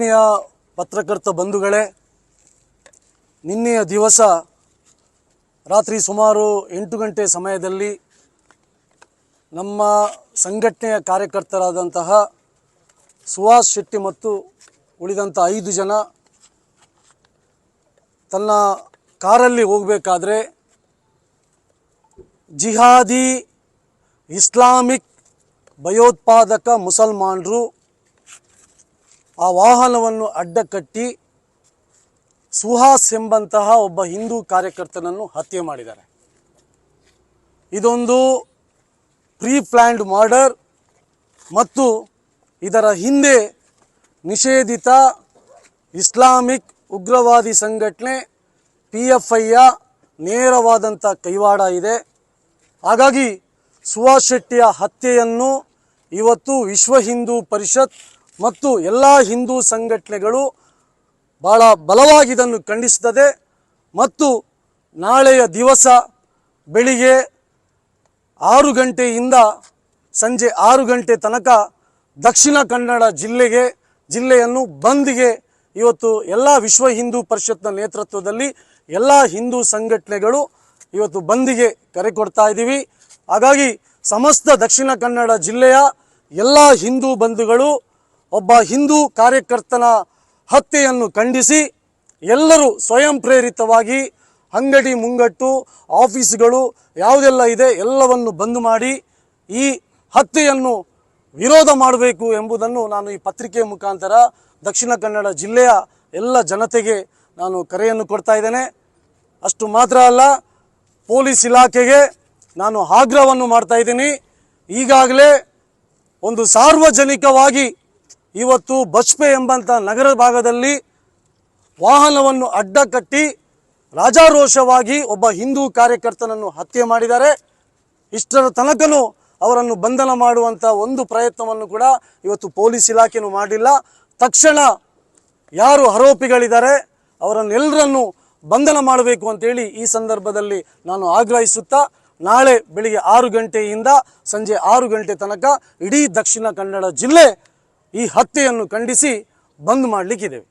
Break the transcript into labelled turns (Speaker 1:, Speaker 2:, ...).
Speaker 1: ಆತ್ಮೀಯ ಪತ್ರಕರ್ತ ಬಂಧುಗಳೇ, ನಿನ್ನೆಯ ದಿವಸ ರಾತ್ರಿ ಸುಮಾರು ಎಂಟು ಗಂಟೆ ಸಮಯದಲ್ಲಿ ನಮ್ಮ ಸಂಘಟನೆಯ ಕಾರ್ಯಕರ್ತರಾದಂತಹ ಸುಹಾಸ್ ಶೆಟ್ಟಿ ಮತ್ತು ಉಳಿದಂಥ ಐದು ಜನ ತನ್ನ ಕಾರಲ್ಲಿ ಹೋಗಬೇಕಾದ್ರೆ ಜಿಹಾದಿ ಇಸ್ಲಾಮಿಕ್ ಭಯೋತ್ಪಾದಕ ಮುಸಲ್ಮಾನರು ಆ ವಾಹನವನ್ನು ಅಡ್ಡಕಟ್ಟಿ ಸುಹಾಸ್ ಎಂಬಂತಹ ಒಬ್ಬ ಹಿಂದೂ ಕಾರ್ಯಕರ್ತನನ್ನು ಹತ್ಯೆ ಮಾಡಿದ್ದಾರೆ. ಇದೊಂದು ಪ್ರೀ ಪ್ಲ್ಯಾಂಡ್ ಮರ್ಡರ್ ಮತ್ತು ಇದರ ಹಿಂದೆ ನಿಷೇಧಿತ ಇಸ್ಲಾಮಿಕ್ ಉಗ್ರವಾದಿ ಸಂಘಟನೆ ಪಿ ಎಫ್ ಐಯ ನೇರವಾದಂಥ ಕೈವಾಡ ಇದೆ. ಹಾಗಾಗಿ ಸುಹಾಸ್ ಶೆಟ್ಟಿಯ ಹತ್ಯೆಯನ್ನು ಇವತ್ತು ವಿಶ್ವ ಹಿಂದೂ ಪರಿಷತ್ ಮತ್ತು ಎಲ್ಲ ಹಿಂದೂ ಸಂಘಟನೆಗಳು ಬಹಳ ಬಲವಾಗಿ ಇದನ್ನು ಖಂಡಿಸುತ್ತದೆ. ಮತ್ತು ನಾಳೆಯ ದಿವಸ ಬೆಳಿಗ್ಗೆ ಆರು ಗಂಟೆಯಿಂದ ಸಂಜೆ ಆರು ಗಂಟೆ ತನಕ ದಕ್ಷಿಣ ಕನ್ನಡ ಜಿಲ್ಲೆಗೆ, ಜಿಲ್ಲೆಯನ್ನು ಬಂದ್ಗೆ ಇವತ್ತು ಎಲ್ಲ ವಿಶ್ವ ಹಿಂದೂ ಪರಿಷತ್ನ ನೇತೃತ್ವದಲ್ಲಿ ಎಲ್ಲ ಹಿಂದೂ ಸಂಘಟನೆಗಳು ಇವತ್ತು ಬಂದಿಗೆ ಕರೆ ಕೊಡ್ತಾ ಇದ್ದೀವಿ. ಹಾಗಾಗಿ ಸಮಸ್ತ ದಕ್ಷಿಣ ಕನ್ನಡ ಜಿಲ್ಲೆಯ ಎಲ್ಲ ಹಿಂದೂ ಬಂಧುಗಳು ಒಬ್ಬ ಹಿಂದೂ ಕಾರ್ಯಕರ್ತನ ಹತ್ಯೆಯನ್ನು ಖಂಡಿಸಿ ಎಲ್ಲರೂ ಸ್ವಯಂ ಪ್ರೇರಿತವಾಗಿ ಅಂಗಡಿ ಮುಂಗಟ್ಟು, ಆಫೀಸ್ಗಳು ಯಾವುದೆಲ್ಲ ಇದೆ ಎಲ್ಲವನ್ನು ಬಂದ್ ಮಾಡಿ ಈ ಹತ್ಯೆಯನ್ನು ವಿರೋಧ ಮಾಡಬೇಕು ಎಂಬುದನ್ನು ನಾನು ಈ ಪತ್ರಿಕೆ ಮುಖಾಂತರ ದಕ್ಷಿಣ ಕನ್ನಡ ಜಿಲ್ಲೆಯ ಎಲ್ಲ ಜನತೆಗೆ ನಾನು ಕರೆಯನ್ನು ಕೊಡ್ತಾ ಇದ್ದೇನೆ. ಅಷ್ಟು ಮಾತ್ರ ಅಲ್ಲ, ಪೊಲೀಸ್ ಇಲಾಖೆಗೆ ನಾನು ಆಗ್ರಹವನ್ನು ಮಾಡ್ತಾ ಇದ್ದೀನಿ. ಈಗಾಗಲೇ ಒಂದು ಸಾರ್ವಜನಿಕವಾಗಿ ಇವತ್ತು ಬಜ್ಪೆ ಎಂಬಂಥ ನಗರ ಭಾಗದಲ್ಲಿ ವಾಹನವನ್ನು ಅಡ್ಡ ಕಟ್ಟಿ ರಾಜಾರೋಷವಾಗಿ ಒಬ್ಬ ಹಿಂದೂ ಕಾರ್ಯಕರ್ತನನ್ನು ಹತ್ಯೆ ಮಾಡಿದ್ದಾರೆ. ಇಷ್ಟರ ತನಕನೂ ಅವರನ್ನು ಬಂಧನ ಮಾಡುವಂಥ ಒಂದು ಪ್ರಯತ್ನವನ್ನು ಕೂಡ ಇವತ್ತು ಪೊಲೀಸ್ ಇಲಾಖೆನೂ ಮಾಡಿಲ್ಲ. ತಕ್ಷಣ ಯಾರು ಆರೋಪಿಗಳಿದ್ದಾರೆ ಅವರನ್ನೆಲ್ಲರನ್ನು ಬಂಧನ ಮಾಡಬೇಕು ಅಂತೇಳಿ ಈ ಸಂದರ್ಭದಲ್ಲಿ ನಾನು ಆಗ್ರಹಿಸುತ್ತಾ, ನಾಳೆ ಬೆಳಿಗ್ಗೆ ಆರು ಗಂಟೆಯಿಂದ ಸಂಜೆ ಆರು ಗಂಟೆ ತನಕ ಇಡೀ ದಕ್ಷಿಣ ಕನ್ನಡ ಜಿಲ್ಲೆ ಈ ಹತ್ಯೆಯನ್ನು ಖಂಡಿಸಿ ಬಂದ್ ಮಾಡಲಿಕ್ಕಿದ್ದೇವೆ.